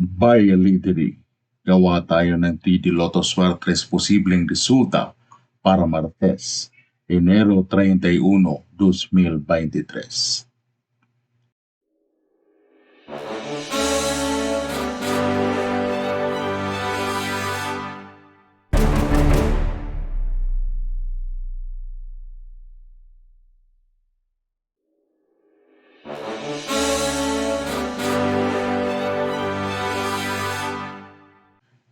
by literally gawa tayo ng 3D Lotto Suartes posibleng resulta para Martes, Enero 31, 2023.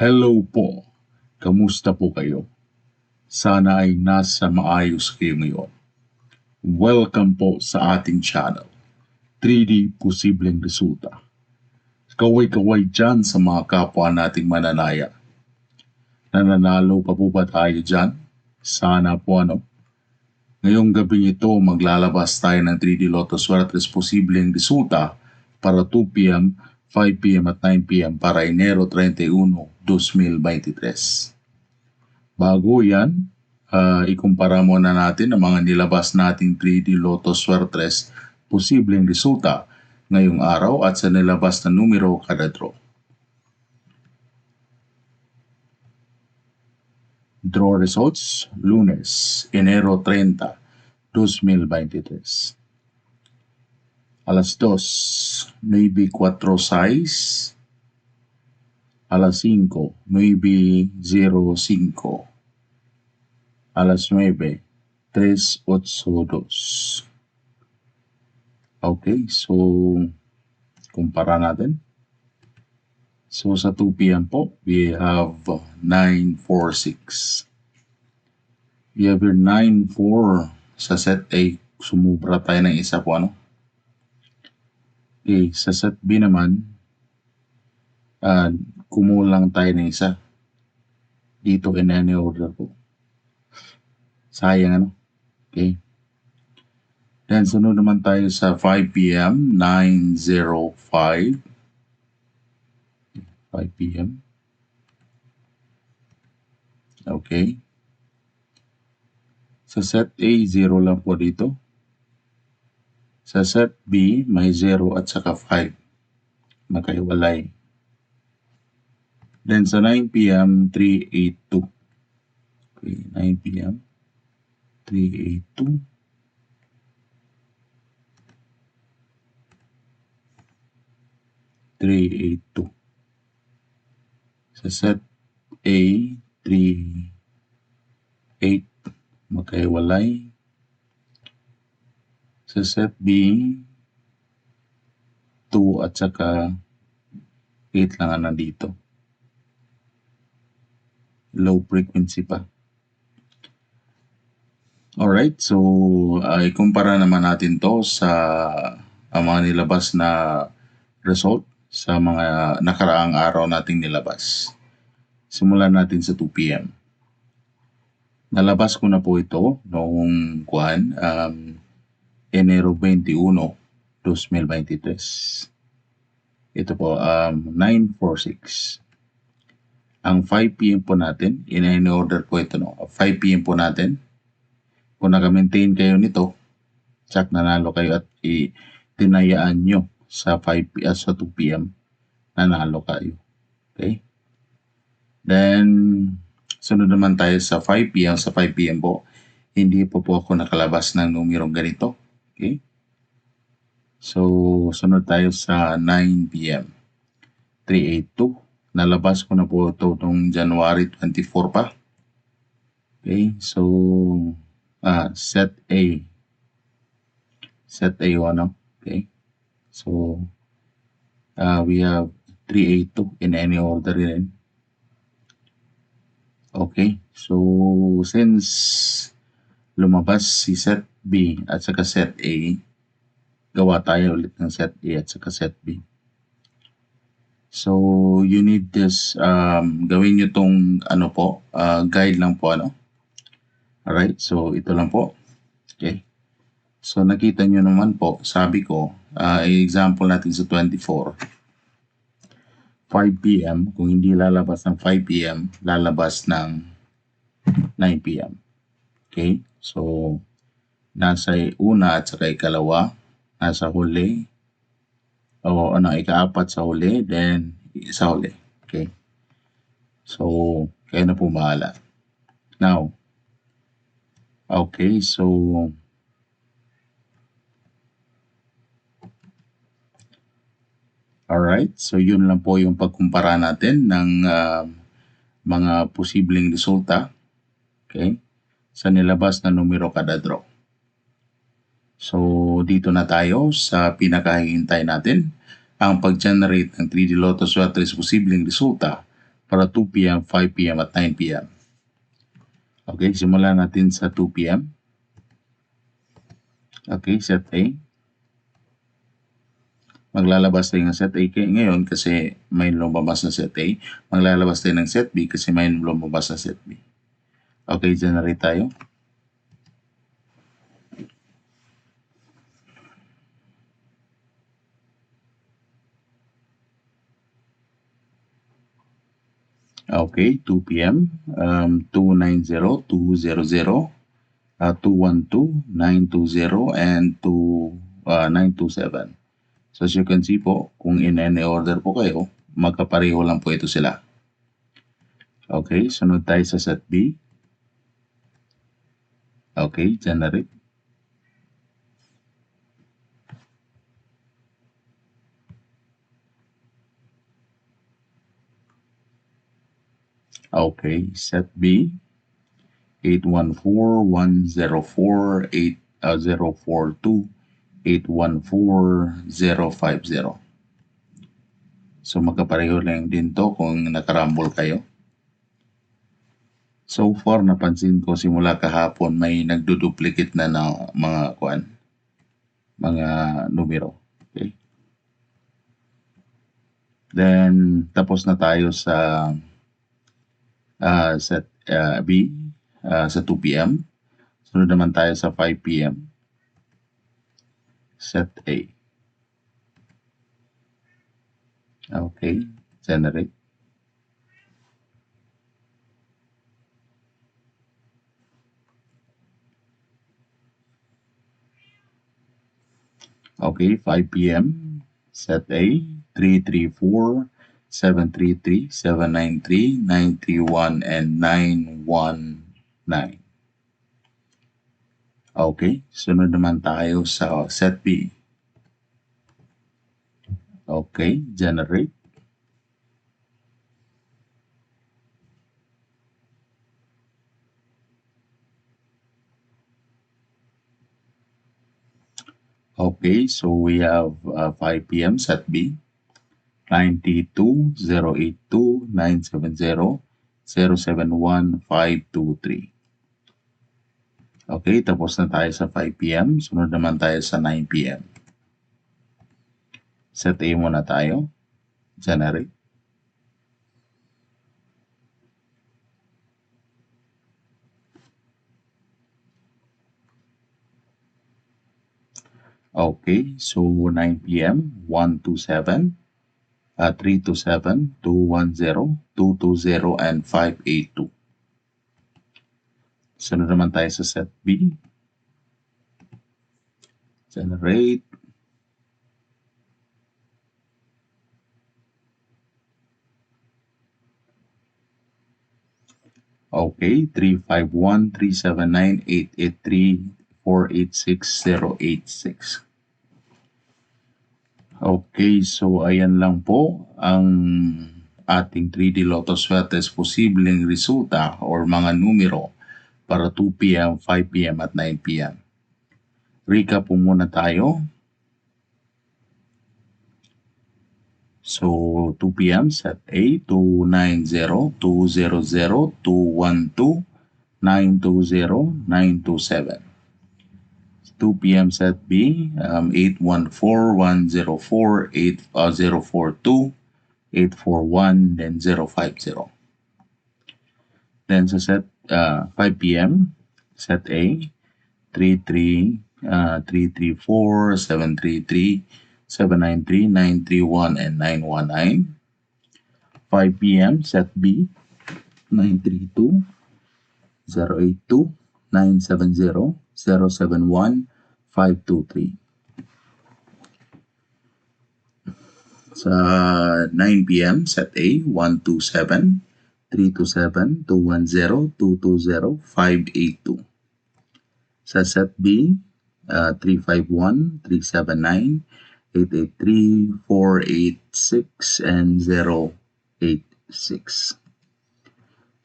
Hello po. Kamusta po kayo? Sana ay nasa maayos kayo ngayon. Welcome po sa ating channel, 3D Posibleng Resulta. Kaway-kaway dyan sa mga kapwa nating mananaya. Nananalo pa po ba tayo dyan? Sana po ano. Ngayong gabi ito, maglalabas tayo ng 3D Lotto Suertes Posibleng Resulta para 2pm 5pm at 9pm para Enero 31, 2023. Bago yan, uh, ikumpara muna natin ang mga nilabas nating 3D Lotto Suertes posibleng resulta ngayong araw at sa nilabas na numero kada draw. Draw results, lunes, Enero 30, 2023 alas 2, 9.4.6, alas 5, 9.05, alas 9, 3.82. Okay, so kumpara natin. So sa 2 p.m. po, we have 946. We have your 94 sa set A. Sumubra tayo ng isa po ano. Okay, sa set B naman, uh, kumulang tayo ng isa. Dito in any order po. Sayang ano? Okay. Then sunod naman tayo sa 5 p.m. 9.05. 5 p.m. Okay. Sa set A, 0 lang po dito. Sa set B, may 0 at saka 5. Magkaiwalay. Then sa 9 p.m., 382. Okay, 9 p.m. 382. Three eight two. Sa set A, three eight magkaiwalay. Sa set B, 2 at saka 8 lang ang nandito. Low frequency pa. Alright, so uh, ikumpara naman natin to sa ang mga nilabas na result sa mga nakaraang araw nating nilabas. Simulan natin sa 2 p.m. Nalabas ko na po ito noong kuan um, Enero 21, 2023. Ito po, um, 946. Ang 5pm po natin, in order po ito, no? 5pm po natin. Kung naka-maintain kayo nito, check nanalo kayo at itinayaan nyo sa 5 uh, sa 2 p.m. nanalo kayo. Okay? Then sunod naman tayo sa 5 p.m. sa 5 p.m. po. Hindi po po ako nakalabas ng numerong ganito. Okay? So, sunod tayo sa 9 p.m. 382. Nalabas ko na po ito noong January 24 pa. Okay, so ah, set A. Set A ano? Okay. So uh, we have 382 in any order rin. Okay, so since lumabas si set B at saka set A, gawa tayo ulit ng set A at saka set B. So, you need this, um, gawin nyo tong, ano po, uh, guide lang po, ano. Alright, so ito lang po. Okay. So, nakita nyo naman po, sabi ko, uh, example natin sa 24. 5 p.m. Kung hindi lalabas ng 5 p.m., lalabas ng 9 p.m. Okay? So, nasa una at saka ikalawa, nasa huli, o ano, ikaapat sa huli, then sa huli. Okay? So, kayo na po. Now, okay, so Alright, so yun lang po yung pagkumpara natin ng ah, mga posibleng resulta okay, sa nilabas na numero kada draw. So, dito na tayo sa pinakahihintay natin ang pag-generate ng 3D Lotus Lottery's posibleng resulta para 2 p.m., 5 p.m. at 9 p.m. Okay, simulan natin sa 2 p.m. Okay, set A. Maglalabas tayo ng set A kay ngayon kasi may lumabas na set A. Maglalabas tayo ng set B kasi may lumabas na set B. Okay, generate tayo. Okay, 2 p.m. Um, 290, 200, uh, 212, 920, and 2, uh, 927. So as you can see po, kung in any order po kayo, magkapareho lang po ito sila. Okay, sunod tayo sa set B. Okay, generate. Okay, set B. 814-104-8042, 814-050. So magkapareho lang din to kung nakarambol kayo. So far, napansin ko simula kahapon may nagduduplicate na ng mga kuan, mga numero. Okay. Then, tapos na tayo sa uh, set uh, B uh, sa 2 p.m. Sunod naman tayo sa 5 p.m. Set A. Okay, generate. Okay, 5 p.m. Set A, 334, 733, 793, 931, and 919. Okay, sunod naman tayo sa set B. Okay, generate. Okay, so we have uh, 5 p.m. set B. 92 082 970 071 523. Okay, tapos na tayo sa 5 p.m. Sunod naman tayo sa 9 p.m. Set A muna tayo. Generate. Okay, so 9 p.m. 127 uh, 327, 210, 220, and 582. Sunod naman tayo sa set B. Generate. Okay, 351, 379, 883, 486, 086. Okay, so ayan lang po ang ating 3D Lotto Sweaters posibleng resulta or mga numero para 2 p.m., 5 p.m. at 9 p.m. Recap po muna tayo. So, 2 p.m. set A, 290, 200, 212, 920, 927. 2 p.m. set B, um, 814-104, 8042, 841, then 050. Then sa set uh, 5 p.m., set A, 33, uh, 334, 733, 793, 931, and 919. 5 p.m., set B, 932, 082, 970, 071, 523. Sa 9 p.m., set A, 127, 327, 210, 220, 582. Sa set B, uh, 351, 379, 883, 486, and 086.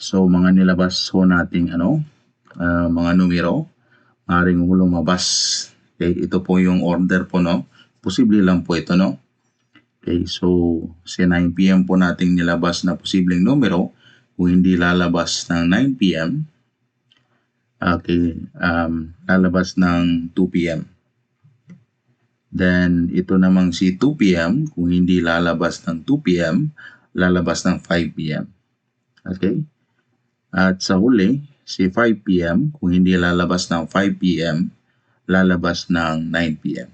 So, mga nilabas ho nating ano, uh, mga numero, maaaring lumabas. Okay, ito po yung order po, no? Posible lang po ito, no? Okay, so sa 9 p.m. po nating nilabas na posibleng numero, kung hindi lalabas ng 9 p.m., okay, um, lalabas ng 2 p.m. Then, ito namang si 2 p.m., kung hindi lalabas ng 2 p.m., lalabas ng 5 p.m. Okay? At sa huli, si 5 p.m., kung hindi lalabas ng 5 p.m., lalabas ng 9 p.m.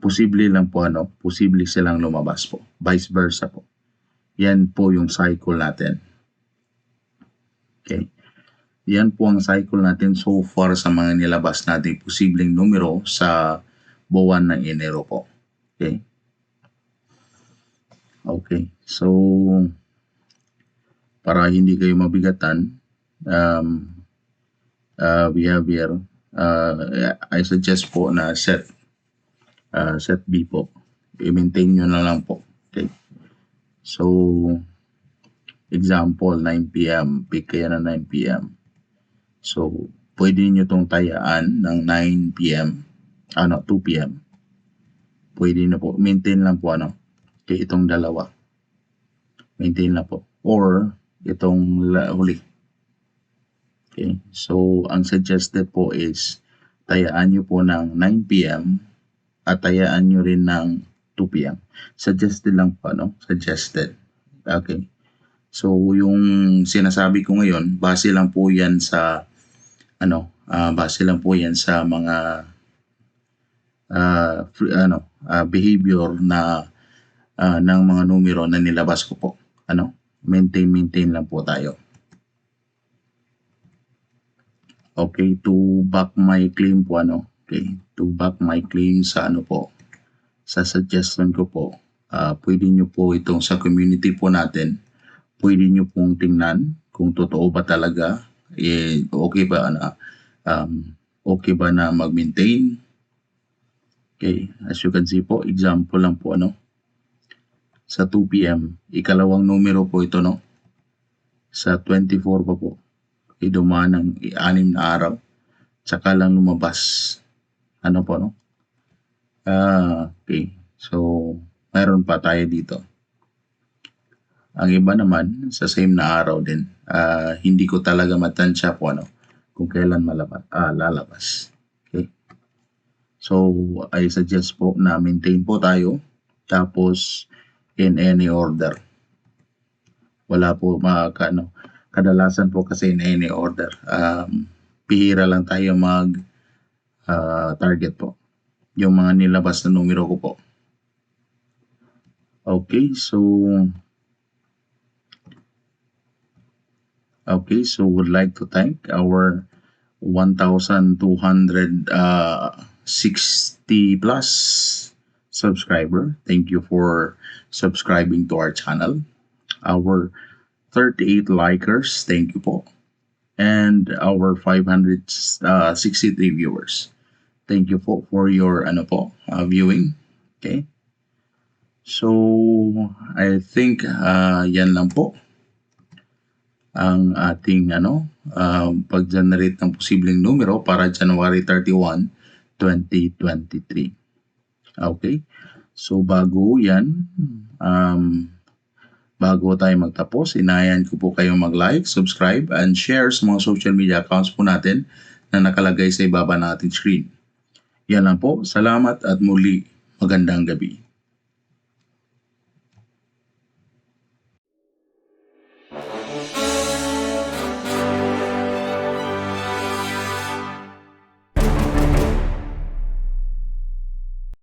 Posible lang po ano, posible silang lumabas po. Vice versa po. Yan po yung cycle natin. Okay. Yan po ang cycle natin so far sa mga nilabas nating posibleng numero sa buwan ng Enero po. Okay. Okay. So, para hindi kayo mabigatan, um, uh, we have here, uh, I suggest po na set uh, set B po. I-maintain nyo na lang po. Okay. So, example, 9 p.m. Pick kayo na 9 p.m. So, pwede nyo tong tayaan ng 9 p.m. Ano, 2 p.m. Pwede na po. Maintain lang po ano. Okay, itong dalawa. Maintain lang po. Or, itong huli. Okay. So, ang suggested po is tayaan nyo po ng 9 p.m. at tayaan nyo rin ng 2 p.m. Suggested lang po, no? Suggested. Okay. So, yung sinasabi ko ngayon, base lang po yan sa, ano, uh, base lang po yan sa mga, uh, ano, uh, behavior na, uh, ng mga numero na nilabas ko po. Ano, maintain, maintain lang po tayo. Okay, to back my claim po, ano, okay, to back my claim sa ano po, sa suggestion ko po, uh, pwede nyo po itong sa community po natin, pwede nyo pong tingnan kung totoo ba talaga, eh, okay ba na, um, okay ba na mag-maintain. Okay, as you can see po, example lang po ano, sa 2 p.m. Ikalawang numero po ito no. Sa 24 pa po. Idumaan ng anim na araw. Tsaka lang lumabas. Ano po no? Ah, okay. So, mayroon pa tayo dito. Ang iba naman, sa same na araw din, uh, hindi ko talaga matansya po ano, kung kailan malabas, ah, lalabas. Okay? So, I suggest po na maintain po tayo. Tapos, in any order. Wala po mga ano, kadalasan po kasi in any order. Um, pihira lang tayo mag uh, target po. Yung mga nilabas na numero ko po. Okay, so Okay, so would like to thank our 1,260 uh, plus subscriber. Thank you for subscribing to our channel. Our 38 likers, thank you po. And our 563 uh, viewers. Thank you po for your ano po, uh, viewing. Okay. So, I think uh, yan lang po ang ating ano, uh, pag-generate ng posibleng numero para January 31, 2023. Okay? So bago yan, um, bago tayo magtapos, inayan ko po kayong mag-like, subscribe, and share sa mga social media accounts po natin na nakalagay sa ibaba ng ating screen. Yan lang po. Salamat at muli magandang gabi.